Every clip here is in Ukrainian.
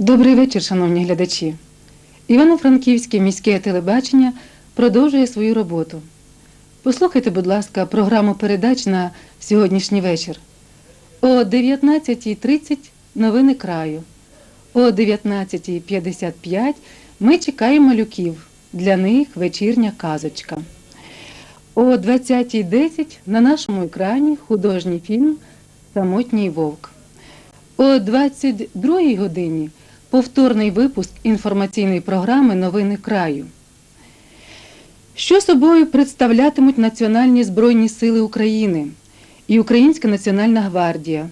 Добрий вечір, шановні глядачі. Івано-Франківське міське телебачення продовжує свою роботу. Послухайте, будь ласка, програму передач на сьогоднішній вечір. О 19.30 новини краю. О 19.55 ми чекаємо малюків. Для них вечірня казочка. О 20.10 на нашому екрані художній фільм Самотній вовк. О 22 годині повторний випуск інформаційної програми Новини краю. Що собою представлятимуть Національні Збройні Сили України і Українська Національна гвардія?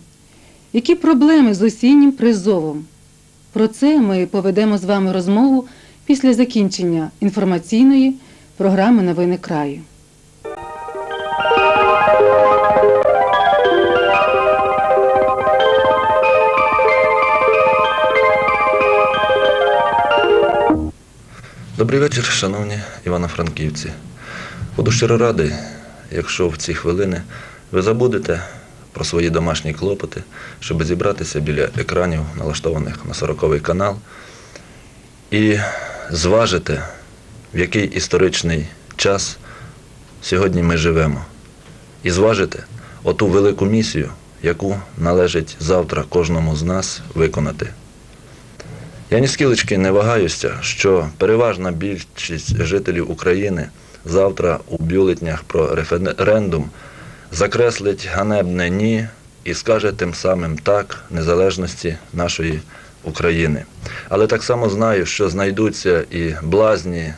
Які проблеми з осіннім призовом? Про це ми поведемо з вами розмову після закінчення інформаційної програми Новини краю. Добрий вечір, шановні івано-франківці. Буду щиро радий, якщо в ці хвилини ви забудете про свої домашні клопоти, щоб зібратися біля екранів, налаштованих на 40-й канал, і зважити, в який історичний час сьогодні ми живемо. І зважити оту велику місію, яку належить завтра кожному з нас виконати. Я ні скілечки не вагаюся, що переважна більшість жителів України завтра у бюлетнях про референдум закреслить ганебне ні і скаже тим самим так незалежності нашої України. Але так само знаю, що знайдуться і блазні,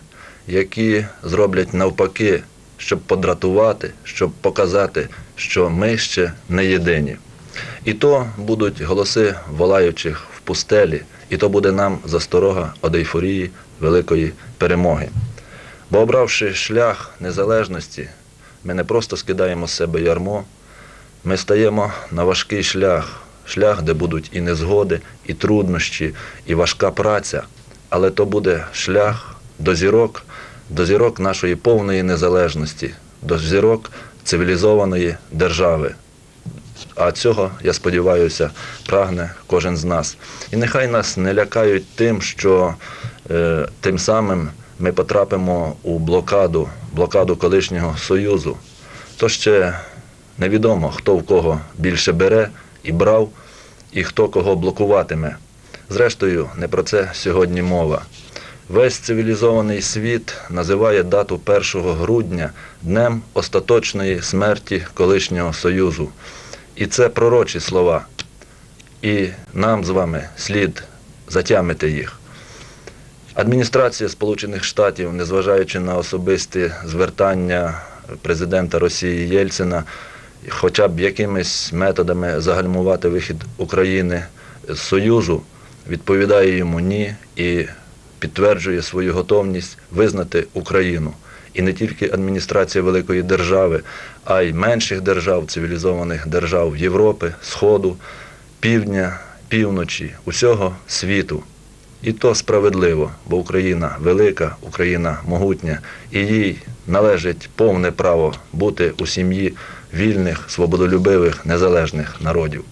які зроблять навпаки, щоб подратувати, щоб показати, що ми ще не єдині. І то будуть голоси волаючих в пустелі, і то буде нам засторога од ейфорії великої перемоги. Бо обравши шлях незалежності, ми не просто скидаємо з себе ярмо, ми стаємо на важкий шлях, шлях, де будуть і незгоди, і труднощі, і важка праця, але то буде шлях до зірок, до зірок нашої повної незалежності, до зірок цивілізованої держави. А цього, я сподіваюся, прагне кожен з нас. І нехай нас не лякають тим, що е, тим самим ми потрапимо у блокаду, блокаду колишнього Союзу. То ще невідомо, хто в кого більше бере і брав, і хто кого блокуватиме. Зрештою, не про це сьогодні мова. Весь цивілізований світ називає дату 1 грудня днем остаточної смерті колишнього Союзу. І це пророчі слова. І нам з вами слід затямити їх. Адміністрація Сполучених Штатів, незважаючи на особисті звертання президента Росії Єльцина, хоча б якимись методами загальмувати вихід України з Союзу, відповідає йому ні і підтверджує свою готовність визнати Україну. І не тільки адміністрація великої держави, а й менших держав, цивілізованих держав Європи, Сходу, Півдня, півночі, усього світу. І то справедливо, бо Україна велика, Україна могутня, і їй належить повне право бути у сім'ї вільних, свободолюбивих, незалежних народів.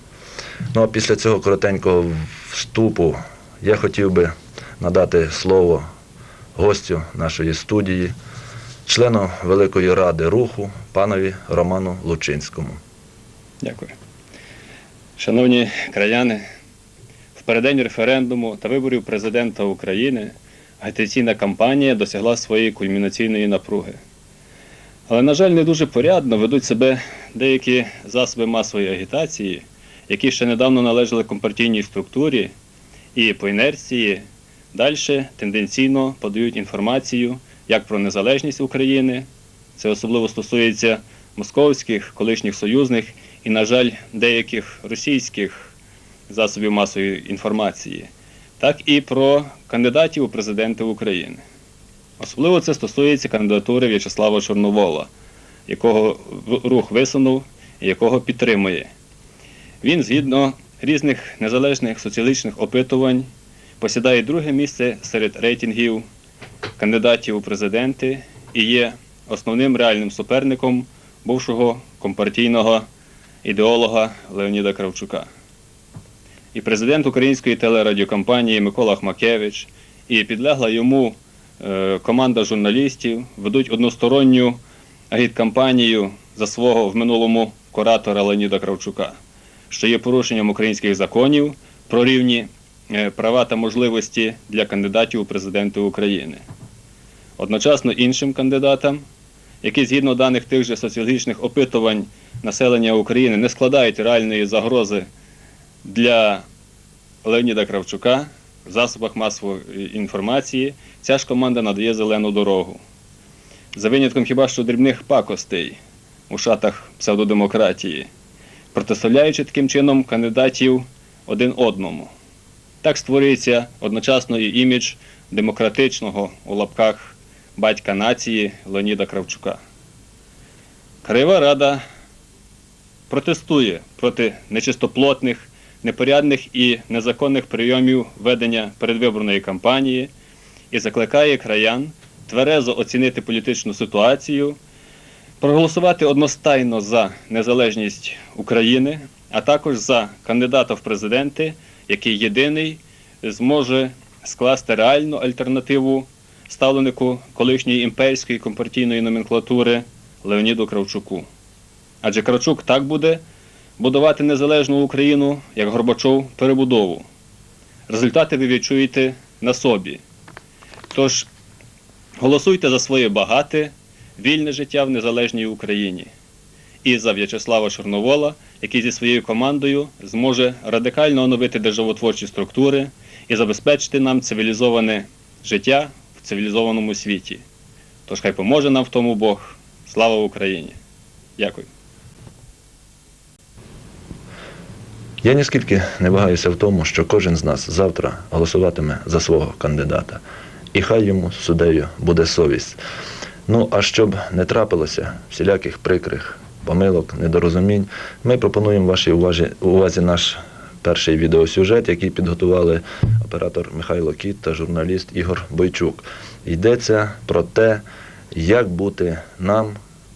Ну а після цього коротенького вступу я хотів би надати слово гостю нашої студії, члену Великої Ради Руху, панові Роману Лучинському. Дякую. Шановні краяни, в переддень референдуму та виборів президента України агітаційна кампанія досягла своєї кульмінаційної напруги. Але, на жаль, не дуже порядно ведуть себе деякі засоби масової агітації, які ще недавно належали компартійній структурі і по інерції далі тенденційно подають інформацію як про незалежність України. Це особливо стосується московських, колишніх союзних і, на жаль, деяких російських засобів масової інформації, так і про кандидатів у президенти України. Особливо це стосується кандидатури В'ячеслава Чорновола, якого рух висунув і якого підтримує. Він, згідно різних незалежних соціологічних опитувань, посідає друге місце серед рейтингів кандидатів у президенти і є основним реальним суперником бувшого компартійного ідеолога Леоніда Кравчука. і президент української телерадіокомпанії Микола Хмакевич, і підлегла йому е, команда журналістів ведуть односторонню агіткампанію за свого в минулому куратора Леоніда Кравчука, що є порушенням українських законів про рівні права та можливості для кандидатів у президенти України. Одночасно іншим кандидатам, які згідно даних тих же соціологічних опитувань населення України не складають реальної загрози для Леоніда Кравчука в засобах масової інформації, ця ж команда надає зелену дорогу. За винятком хіба що дрібних пакостей у шатах псевдодемократії, протиставляючи таким чином кандидатів один одному. Так створюється одночасно і імідж демократичного у лапках батька нації Леоніда Кравчука. Краєва рада протестує проти нечистоплотних, непорядних і незаконних прийомів ведення передвиборної кампанії і закликає краян тверезо оцінити політичну ситуацію, проголосувати одностайно за незалежність України, а також за кандидата в президенти, який єдиний зможе скласти реальну альтернативу ставленику колишньої імперської компартійної номенклатури Леоніду Кравчуку. Адже Кравчук так буде будувати незалежну Україну, як Горбачов перебудову. Результати ви відчуєте на собі. Тож голосуйте за своє багате, вільне життя в незалежній Україні і за В'ячеслава Чорновола, який зі своєю командою зможе радикально оновити державотворчі структури і забезпечити нам цивілізоване життя в цивілізованому світі. Тож хай поможе нам в тому Бог. Слава Україні! Дякую. Я ніскільки не вагаюся в тому, що кожен з нас завтра голосуватиме за свого кандидата. І хай йому суддею буде совість. Ну, а щоб не трапилося всіляких прикрих помилок, недорозумінь, ми пропонуємо вашій увазі, увазі наш перший відеосюжет, який підготували оператор Михайло Кіт та журналіст Ігор Бойчук. Йдеться про те, як бути нам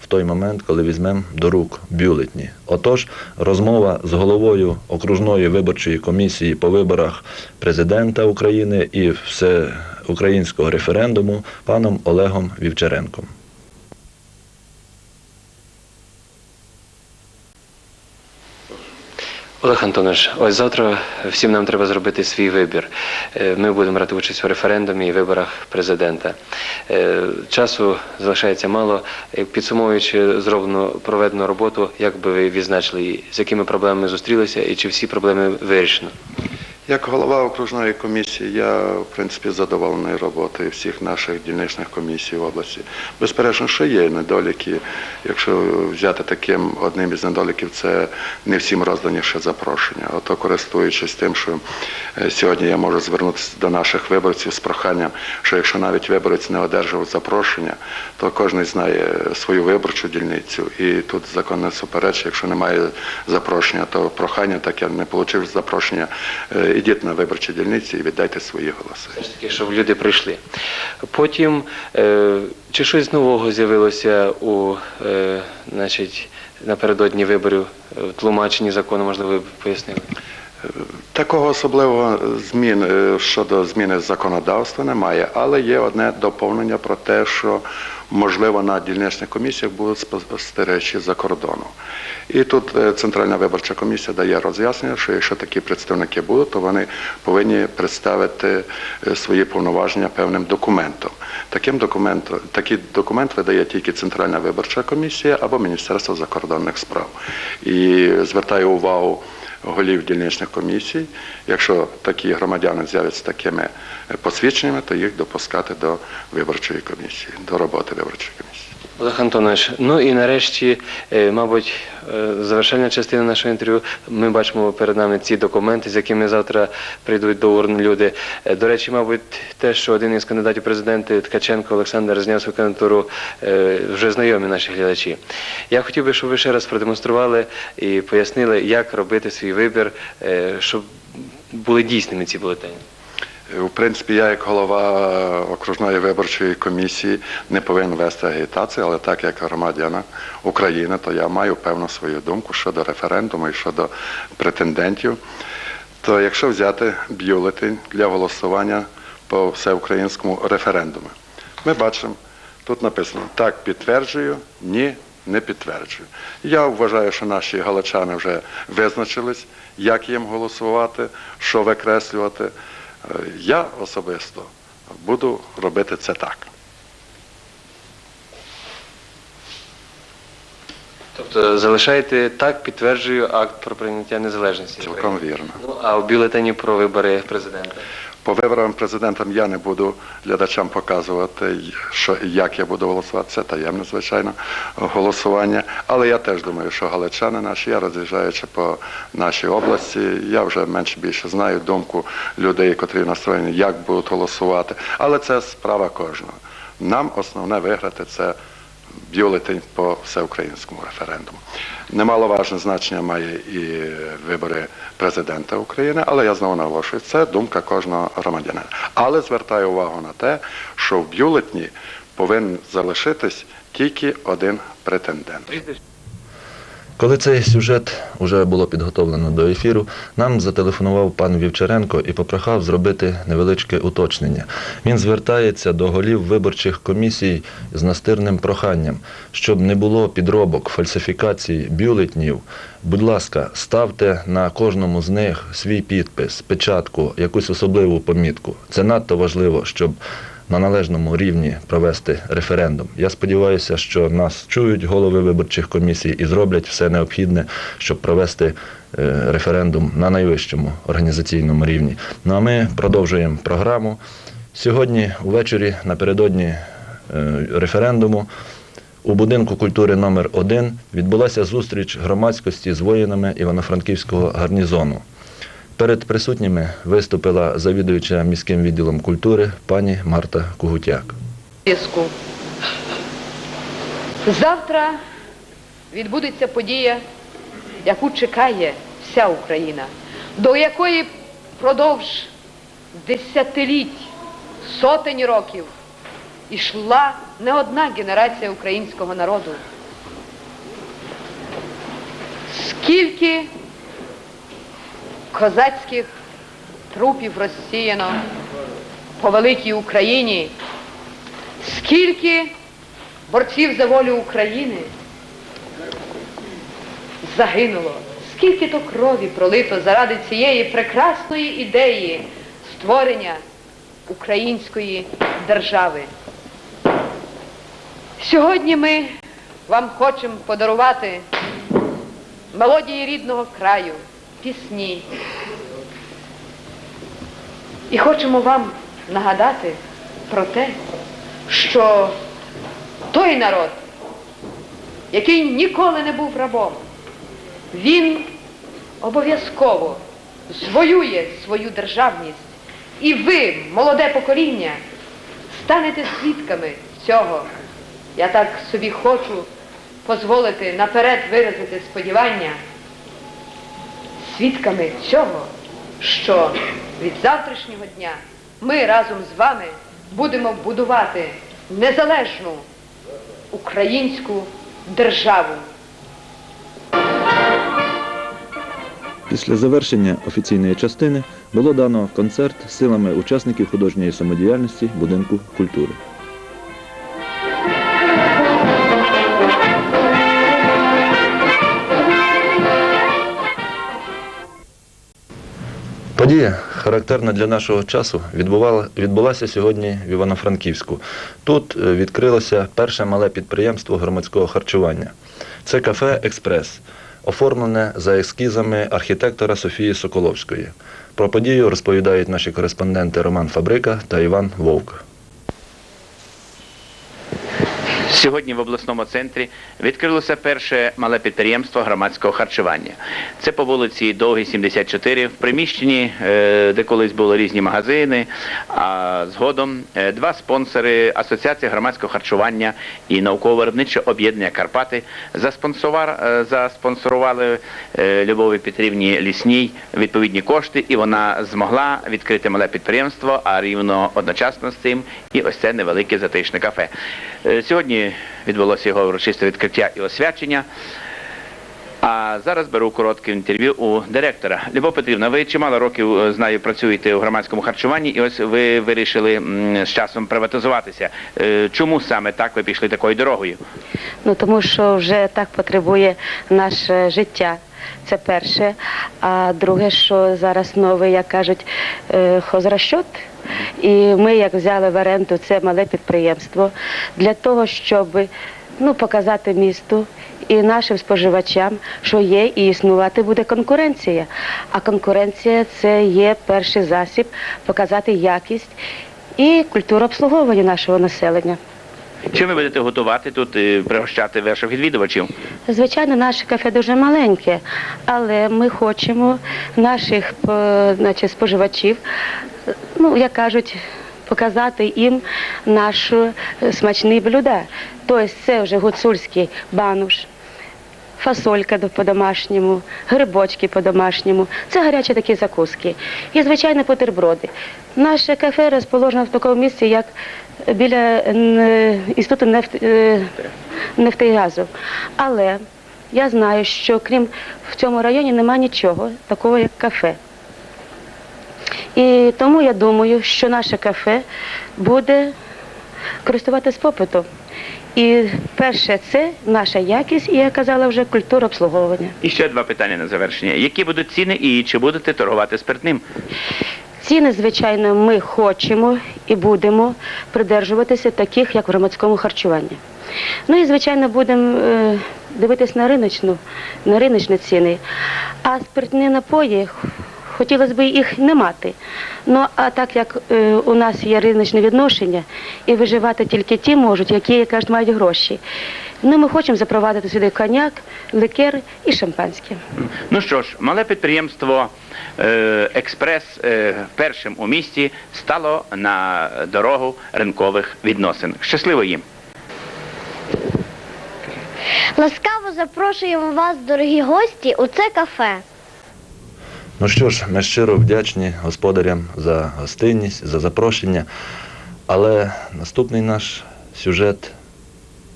в той момент, коли візьмемо до рук бюлетні. Отож, розмова з головою окружної виборчої комісії по виборах президента України і всеукраїнського референдуму паном Олегом Вівчаренком. Олег Антонович, ось завтра всім нам треба зробити свій вибір. Е, Ми будемо брати участь у референдумі і виборах президента. Е, Часу залишається мало. Е, Підсумовуючи зроблену проведену роботу, як би ви відзначили з якими проблемами зустрілися і чи всі проблеми вирішено? Як голова окружної комісії, я в принципі задоволений роботою всіх наших дільничних комісій в області. Безперечно, що є недоліки. Якщо взяти таким одним із недоліків, це не всім роздані ще запрошення. Ото користуючись тим, що е, сьогодні я можу звернутися до наших виборців з проханням, що якщо навіть виборець не одержав запрошення, то кожен знає свою виборчу дільницю. І тут закон не суперечить. Якщо немає запрошення, то прохання, так я не отримав запрошення. Е, Ідіть на виборчі дільниці і віддайте свої голоси. Все ж таки, щоб люди прийшли. Потім, е, чи щось нового з'явилося у, е, значить, напередодні виборів е, в тлумаченні закону, можливо, ви б пояснили? Такого особливого змін е, щодо зміни законодавства немає, але є одне доповнення про те, що можливо на дільничних комісіях будуть спостерігачі за кордону. І тут е, Центральна виборча комісія дає роз'яснення, що якщо такі представники будуть, то вони повинні представити е, свої повноваження певним документом. Таким документом, такий документ видає тільки Центральна виборча комісія або Міністерство закордонних справ. І звертаю увагу голів дільничних комісій. Якщо такі громадяни з'являться такими е, посвідченнями, то їх допускати до виборчої комісії, до роботи виборчої комісії. Олег Антонович, ну і нарешті, е, мабуть, е, завершальна частина нашого інтерв'ю. Ми бачимо перед нами ці документи, з якими завтра прийдуть до урн люди. Е, До речі, мабуть, те, що один із кандидатів президенти Ткаченко Олександр зняв свою кандидатуру, вже знайомі наші глядачі. Я хотів би, щоб ви ще раз продемонстрували і пояснили, як робити свій вибір, щоб були дійсними ці бюлетені. В принципі, я як голова окружної виборчої комісії не повинен вести агітацію, але так як громадянин України, то я маю певну свою думку щодо референдуму і щодо претендентів. то якщо взяти бюлетень для голосування по всеукраїнському референдуму, ми бачимо, тут написано так підтверджую, ні, не підтверджую. Я вважаю, що наші галичани вже визначились, як їм голосувати, що викреслювати. Е, Я особисто буду робити це так. Тобто залишаєте так, підтверджую акт про прийняття незалежності. Цілком вірно. Ну, а в бюлетені про вибори президента. По виборам президентам я не буду глядачам показувати, що як я буду голосувати. Це таємне, звичайно, голосування. Але я теж думаю, що галичани наші, я роз'їжджаючи по нашій області, я вже менше більше знаю думку людей, котрі настроєні, як будуть голосувати. Але це справа кожного. Нам основне виграти це бюлетень по всеукраїнському референдуму. Немаловажне значення має і вибори президента України, але я знову наголошую, це думка кожного громадянина. Але звертаю увагу на те, що в бюлетні повинен залишитись тільки один претендент. Коли цей сюжет вже було підготовлено до ефіру, нам зателефонував пан Вівчаренко і попрохав зробити невеличке уточнення. Він звертається до голів виборчих комісій з настирним проханням, щоб не було підробок, фальсифікацій бюлетнів. Будь ласка, ставте на кожному з них свій підпис, печатку, якусь особливу помітку. Це надто важливо, щоб на належному рівні провести референдум. Я сподіваюся, що нас чують голови виборчих комісій і зроблять все необхідне, щоб провести е, референдум на найвищому організаційному рівні. Ну а ми продовжуємо програму. Сьогодні увечері напередодні е, референдуму у будинку культури номер 1 відбулася зустріч громадськості з воїнами Івано-Франківського гарнізону. Перед присутніми виступила завідуюча міським відділом культури пані Марта Кугутяк. Завтра відбудеться подія, яку чекає вся Україна, до якої продовж десятиліть, сотень років ішла не одна генерація українського народу. Скільки козацьких трупів розсіяно по великій Україні, скільки борців за волю України загинуло, скільки то крові пролито заради цієї прекрасної ідеї створення української держави. Сьогодні ми вам хочемо подарувати мелодії рідного краю, пісні. І хочемо вам нагадати про те, що той народ, який ніколи не був рабом, він обов'язково звоює свою державність. І ви, молоде покоління, станете свідками цього. Я так собі хочу дозволити наперед виразити сподівання, свідками цього, що від завтрашнього дня ми разом з вами будемо будувати незалежну українську державу. Після завершення офіційної частини було дано концерт силами учасників художньої самодіяльності будинку культури. Подія, характерна для нашого часу, відбулася сьогодні в Івано-Франківську. Тут е, відкрилося перше мале підприємство громадського харчування. Це кафе Експрес, оформлене за ескізами архітектора Софії Соколовської. Про подію розповідають наші кореспонденти Роман Фабрика та Іван Вовк. Сьогодні в обласному центрі відкрилося перше мале підприємство громадського харчування. Це по вулиці Довгий, 74, в приміщенні, е, де колись були різні магазини. А згодом е, два спонсори Асоціації громадського харчування і науково-виробниче об'єднання Карпати заспонсорували, е, е, Любові Петрівні Лісній відповідні кошти, і вона змогла відкрити мале підприємство, а рівно одночасно з цим і ось це невелике затишне кафе. Е, Відбулося його урочисте відкриття і освячення. А зараз беру коротке інтерв'ю у директора. Любов Петрівна, ви чимало років е, знаю, працюєте у громадському харчуванні, і ось ви вирішили з часом приватизуватися. Е, Чому саме так ви пішли такою дорогою? Ну тому що вже так потребує наше життя. Це перше. А друге, що зараз новий, як кажуть, е, хозрасчет. І ми, як взяли в оренду це мале підприємство для того, щоб ну, показати місту і нашим споживачам, що є і існувати буде конкуренція. А конкуренція це є перший засіб показати якість і культуру обслуговування нашого населення. Чим ви будете готувати тут і пригощати ваших відвідувачів? Звичайно, наше кафе дуже маленьке, але ми хочемо наших е, значить, споживачів, е, ну, як кажуть, показати їм наші е, смачні блюда. Тобто це вже гуцульський бануш, фасолька до- по-домашньому, грибочки по-домашньому. Це гарячі такі закуски. І, звичайно, бутерброди. Наше кафе розположено в такому місці, як біля інституту е, нефтегазу. Але я знаю, що крім в цьому районі немає нічого такого, як кафе. І тому я думаю, що наше кафе буде користуватись попитом. І перше, це наша якість, і я казала вже культура обслуговування. І ще два питання на завершення. Які будуть ціни і чи будете торгувати спиртним? Ціни, звичайно, ми хочемо і будемо придержуватися таких, як в громадському харчуванні. Ну і, звичайно, будемо е, дивитись на риночну, на риночні ціни. А спиртні напої хотілося б їх не мати. Ну а так як е, у нас є риночне відношення, і виживати тільки ті можуть, які як кажуть, мають гроші. Ну, ми хочемо запровадити сюди коньяк, ликер і шампанське. Ну що ж, мале підприємство е, Експрес е, першим у місті стало на дорогу ринкових відносин. Щасливо їм! Ласкаво запрошуємо вас, дорогі гості, у це кафе. Ну що ж, ми щиро вдячні господарям за гостинність, за запрошення. Але наступний наш сюжет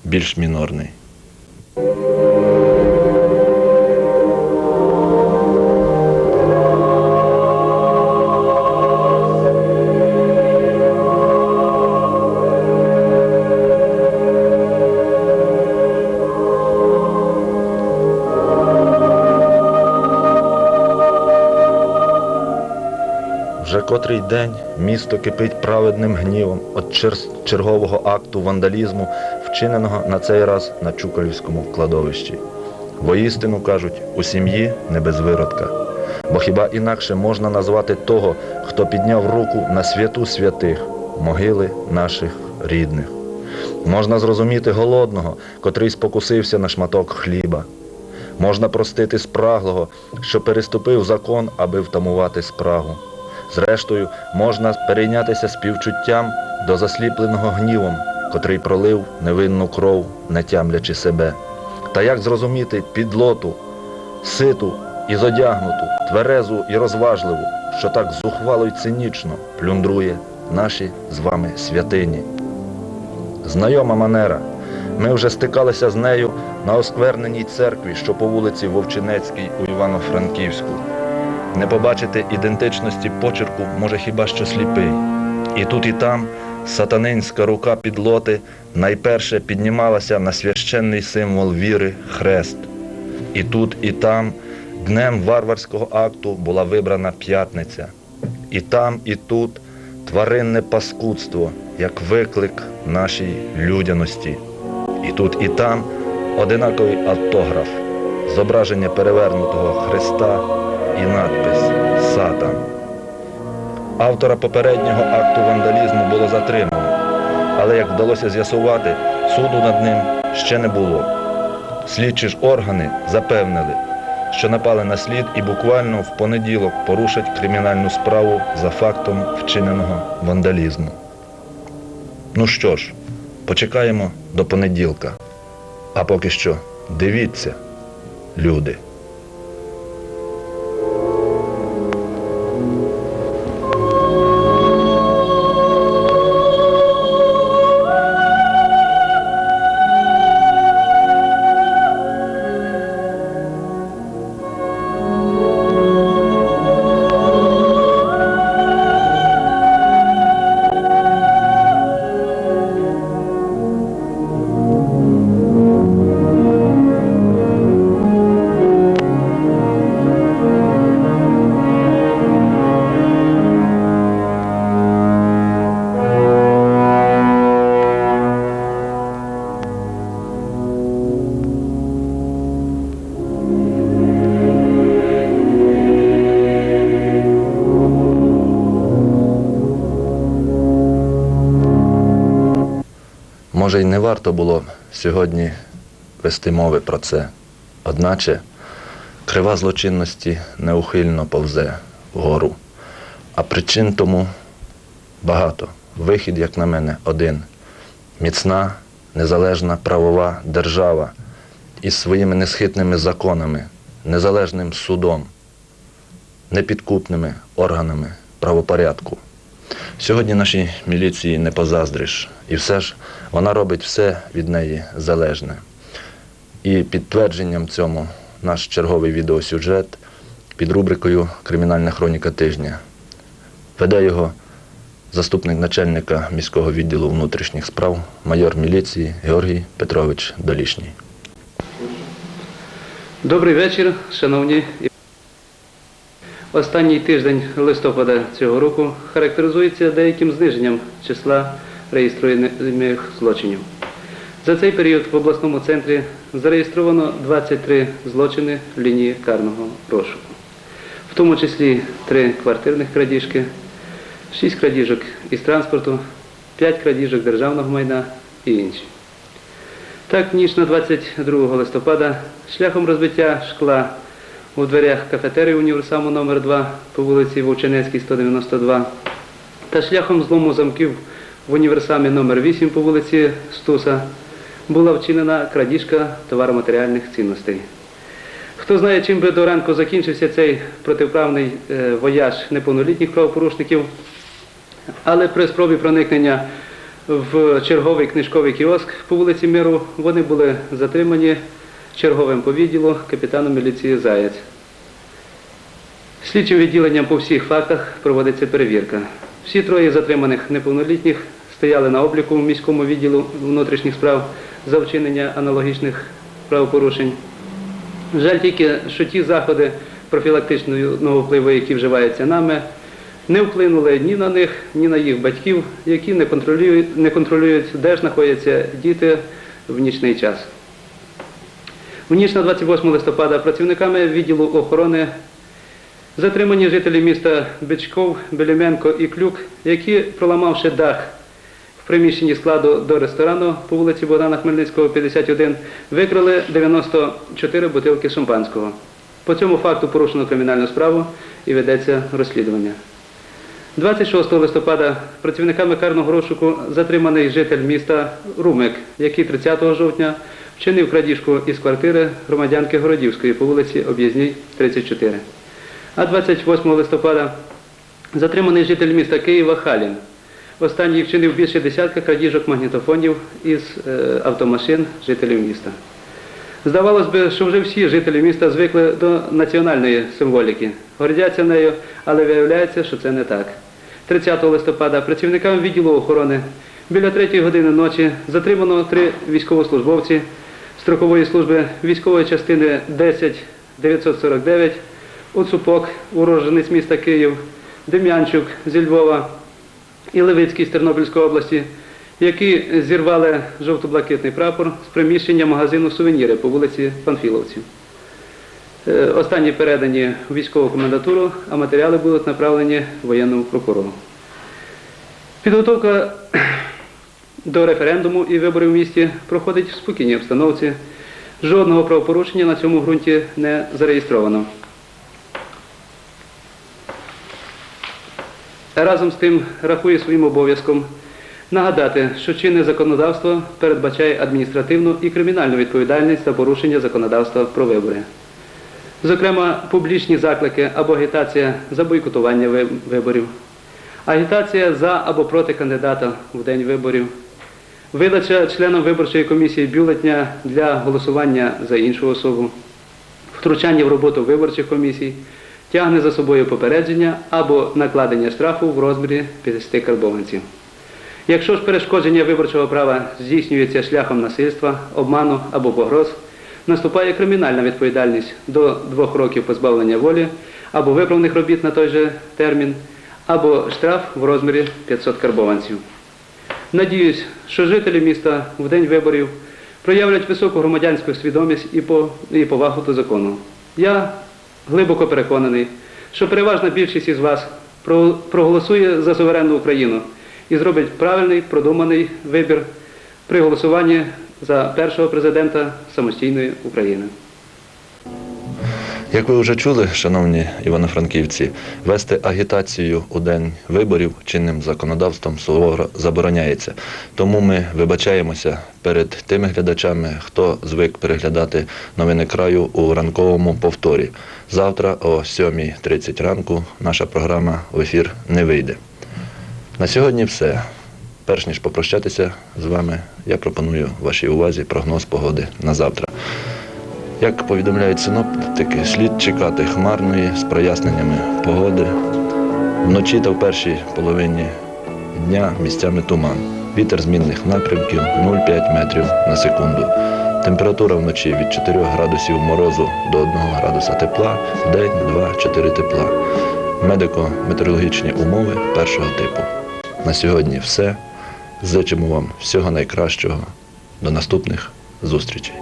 більш мінорний. Вже котрий день місто кипить праведним гнівом від чер- чергового акту вандалізму, вчиненого на цей раз на Чуколівському кладовищі. Воістину кажуть, у сім'ї не без виродка. Бо хіба інакше можна назвати того, хто підняв руку на святу святих, могили наших рідних. Можна зрозуміти голодного, котрий спокусився на шматок хліба. Можна простити спраглого, що переступив закон, аби втамувати спрагу. Зрештою, можна перейнятися співчуттям до засліпленого гнівом, котрий пролив невинну кров, не тямлячи себе. Та як зрозуміти підлоту, ситу і зодягнуту, тверезу і розважливу, що так зухвало й цинічно плюндрує наші з вами святині? Знайома манера. Ми вже стикалися з нею на оскверненій церкві, що по вулиці Вовчинецькій у Івано-Франківську. Не побачити ідентичності почерку може хіба що сліпий. І тут, і там сатанинська рука підлоти найперше піднімалася на священний символ віри хрест. І тут, і там днем варварського акту була вибрана п'ятниця. І там, і тут тваринне паскудство, як виклик нашій людяності. І тут, і там одинаковий автограф, зображення перевернутого Христа і надпис Сатан. Автора попереднього акту вандалізму було затримано, але як вдалося з'ясувати, суду над ним ще не було. Слідчі ж органи запевнили, що напали на слід і буквально в понеділок порушать кримінальну справу за фактом вчиненого вандалізму. Ну що ж, почекаємо до понеділка. А поки що дивіться, люди. Може й не варто було сьогодні вести мови про це. Одначе крива злочинності неухильно повзе вгору. А причин тому багато. Вихід, як на мене, один. Міцна, незалежна правова держава із своїми несхитними законами, незалежним судом, непідкупними органами правопорядку. Сьогодні нашій міліції не позаздриш, і все ж вона робить все від неї залежне. І підтвердженням цьому наш черговий відеосюжет під рубрикою Кримінальна хроніка тижня. Веде його заступник начальника міського відділу внутрішніх справ, майор міліції Георгій Петрович Долішній. Добрий вечір, шановні. Останній тиждень листопада цього року характеризується деяким зниженням числа реєструємих злочинів. За цей період в обласному центрі зареєстровано 23 злочини лінії карного розшуку, в тому числі 3 квартирних крадіжки, 6 крадіжок із транспорту, 5 крадіжок державного майна і інші. Так, ніч на 22 листопада шляхом розбиття шкла у дверях кафетерії універсаму номер 2 по вулиці Вовчанецькій, 192 та шляхом злому замків в універсамі номер 8 по вулиці Стуса була вчинена крадіжка товароматеріальних цінностей. Хто знає, чим би до ранку закінчився цей протиправний е, вояж неповнолітніх правопорушників, але при спробі проникнення в черговий книжковий кіоск по вулиці Миру вони були затримані черговим по відділу капітаном міліції Заєць. Слідчим відділенням по всіх фактах проводиться перевірка. Всі троє затриманих неповнолітніх стояли на обліку в міському відділу внутрішніх справ за вчинення аналогічних правопорушень. Жаль тільки, що ті заходи профілактичного впливу, які вживаються нами, не вплинули ні на них, ні на їх батьків, які не контролюють, не контролюють де ж знаходяться діти в нічний час. В ніч на 28 листопада працівниками відділу охорони затримані жителі міста Бичков, Белеменко і Клюк, які, проламавши дах в приміщенні складу до ресторану по вулиці Богдана Хмельницького, 51, викрали 94 бутилки шампанського. По цьому факту порушено кримінальну справу і ведеться розслідування. 26 листопада працівниками карного розшуку затриманий житель міста Румик, який 30 жовтня вчинив крадіжку із квартири громадянки Городівської по вулиці Об'їзній, 34. А 28 листопада затриманий житель міста Києва Халін. Останній вчинив більше десятка крадіжок магнітофонів із е, автомашин жителів міста. Здавалось би, що вже всі жителі міста звикли до національної символіки, гордяться нею, але виявляється, що це не так. 30 листопада працівникам відділу охорони біля 3 години ночі затримано три військовослужбовці строкової служби військової частини 10 949, Оцупок, уроженець міста Київ, Дем'янчук зі Львова і Левицький з Тернопільської області, які зірвали жовто-блакитний прапор з приміщення магазину сувеніри по вулиці Панфіловців. Е, Останні передані військову комендатуру, а матеріали будуть направлені воєнному прокурору. Підготовка до референдуму і виборів в місті проходить в спокійній обстановці. Жодного правопорушення на цьому ґрунті не зареєстровано. Разом з тим рахую своїм обов'язком нагадати, що чинне законодавство передбачає адміністративну і кримінальну відповідальність за порушення законодавства про вибори. Зокрема, публічні заклики або агітація за бойкотування виборів, агітація за або проти кандидата в день виборів, видача членам виборчої комісії бюлетня для голосування за іншу особу, втручання в роботу виборчих комісій, тягне за собою попередження або накладення штрафу в розмірі 50 карбованців. Якщо ж перешкодження виборчого права здійснюється шляхом насильства, обману або погроз, наступає кримінальна відповідальність до двох років позбавлення волі або виправних робіт на той же термін, або штраф в розмірі 500 карбованців. Надіюсь, що жителі міста в день виборів проявлять високу громадянську свідомість і, по, і повагу до закону. Я глибоко переконаний, що переважна більшість із вас проголосує за суверенну Україну і зробить правильний, продуманий вибір при голосуванні за першого президента самостійної України. Як ви вже чули, шановні івано-франківці, вести агітацію у день виборів чинним законодавством суворо забороняється. Тому ми вибачаємося перед тими глядачами, хто звик переглядати новини краю у ранковому повторі. Завтра о 7.30 ранку наша програма в ефір не вийде. На сьогодні все. Перш ніж попрощатися з вами, я пропоную вашій увазі прогноз погоди на завтра. Як повідомляють синоптики, слід чекати хмарної з проясненнями погоди. Вночі та в першій половині дня місцями туман. Вітер змінних напрямків 0,5 метрів на секунду. Температура вночі від 4 градусів морозу до 1 градуса тепла, в день 2-4 тепла. Медико-метеорологічні умови першого типу. На сьогодні все. Зичимо вам всього найкращого. До наступних зустрічей.